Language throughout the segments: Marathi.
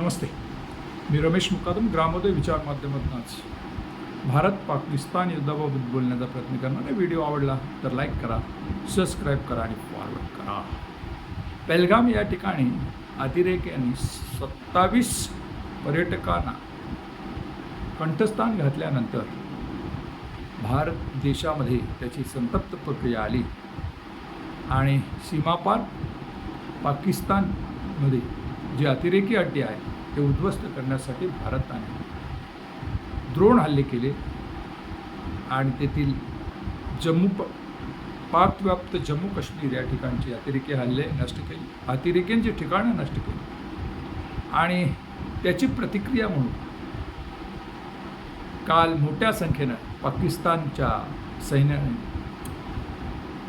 नमस्ते. मी रमेश मुकादम ग्रामोदय विचार माध्यमातून आज भारत पाकिस्तान युद्धाबाबत बोलण्याचा प्रयत्न करणार आहे. व्हिडिओ आवडला तर लाईक करा सबस्क्राईब करा आणि फॉरवर्ड करा. पेलगाम या ठिकाणी अतिरेक यांनी सत्तावीस पर्यटकांना कंठस्थान घातल्यानंतर भारत देशामध्ये त्याची संतप्त प्रक्रिया आली. आणि सीमापार पाकिस्तानमध्ये जे अतिरेकी अड्डे आहे ते उद्ध्वस्त करण्यासाठी भारताने द्रोण हल्ले केले आणि तेथील जम्मू प पाकव्याप्त जम्मू काश्मीर या ठिकाणचे अतिरेकी हल्ले नष्ट केले. अतिरेक्यांची ठिकाणं नष्ट केली. आणि त्याची प्रतिक्रिया म्हणून काल मोठ्या संख्येनं पाकिस्तानच्या सैन्याने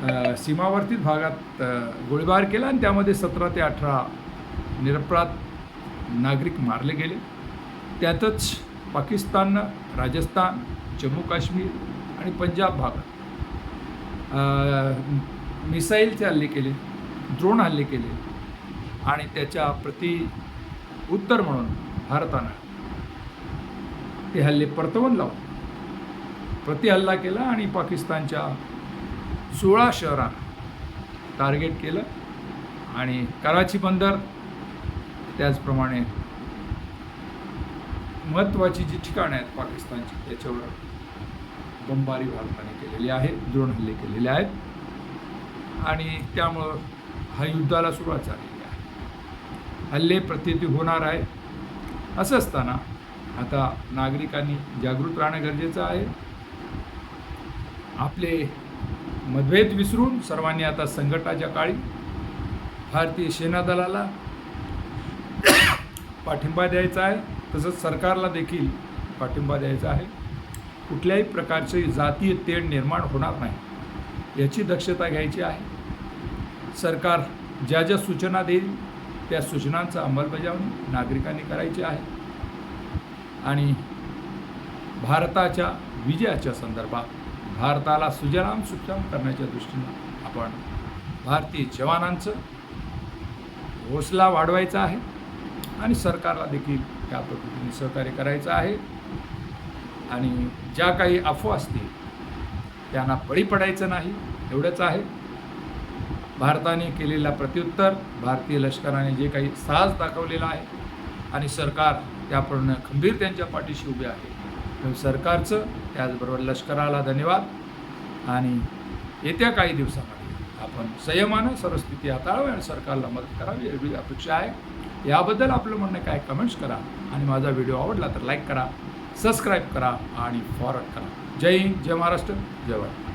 सीमावर्तीत सीमावर्ती भागात गोळीबार केला आणि त्यामध्ये सतरा ते अठरा निरपराध नागरिक मारले गेले. त्यातच पाकिस्ताननं राजस्थान जम्मू काश्मीर आणि पंजाब भागात मिसाईलचे हल्ले केले ड्रोन हल्ले केले आणि त्याच्या प्रति उत्तर म्हणून भारतानं ते हल्ले परतवून लावून प्रतिहल्ला केला आणि पाकिस्तानच्या सोळा शहरांना टार्गेट केलं आणि कराची बंदर त्याचप्रमाणे महत्त्वाची जी ठिकाणं आहेत पाकिस्तानची त्याच्यावर बंबारी भारताने केलेली आहे द्रोण हल्ले केलेले आहेत. आणि त्यामुळं हा युद्धाला सुरुवात झालेली आहे. हल्ले प्रत्येकी होणार आहे. असं असताना आता नागरिकांनी जागृत राहणं गरजेचं आहे. आपले मतभेद विसरून सर्वांनी आता संकटाच्या काळी भारतीय सेना दलाला पाठिंबा द्यायचा आहे तसंच सरकारला देखील पाठिंबा द्यायचा आहे. कुठल्याही प्रकारचे जातीय तेढ निर्माण होणार नाही याची दक्षता घ्यायची आहे. सरकार ज्या ज्या सूचना देईल त्या सूचनांचा अंमलबजावणी नागरिकांनी करायची आहे. आणि भारताच्या विजयाच्या संदर्भात भारताला सुजलाम सुक्षम करण्याच्या दृष्टीनं आपण भारतीय जवानांचं हौसला वाढवायचा आहे. आणि सरकारला देखील त्या पद्धतीने सहकार्य करायचं आहे. आणि ज्या काही अफवा असतील त्यांना बळी पडायचं नाही एवढंच आहे. भारताने केलेला प्रत्युत्तर भारतीय लष्कराने जे काही साहस दाखवलेला आहे आणि सरकार त्याप्रमाणे खंबीर त्यांच्या पाठीशी उभे आहे. सरकारचं त्याचबरोबर लष्कराला धन्यवाद. आणि येत्या काही दिवसामध्ये आपण संयमानं सर्व स्थिती हाताळावी आणि सरकारला मदत करावी एवढी अपेक्षा आहे. याबद्दल आपलं म्हणणं काय कमेंट्स करा आणि माझा व्हिडिओ आवडला तर लाईक करा सबस्क्राईब करा आणि फॉरवर्ड करा. जय हिंद जय महाराष्ट्र जय भारत.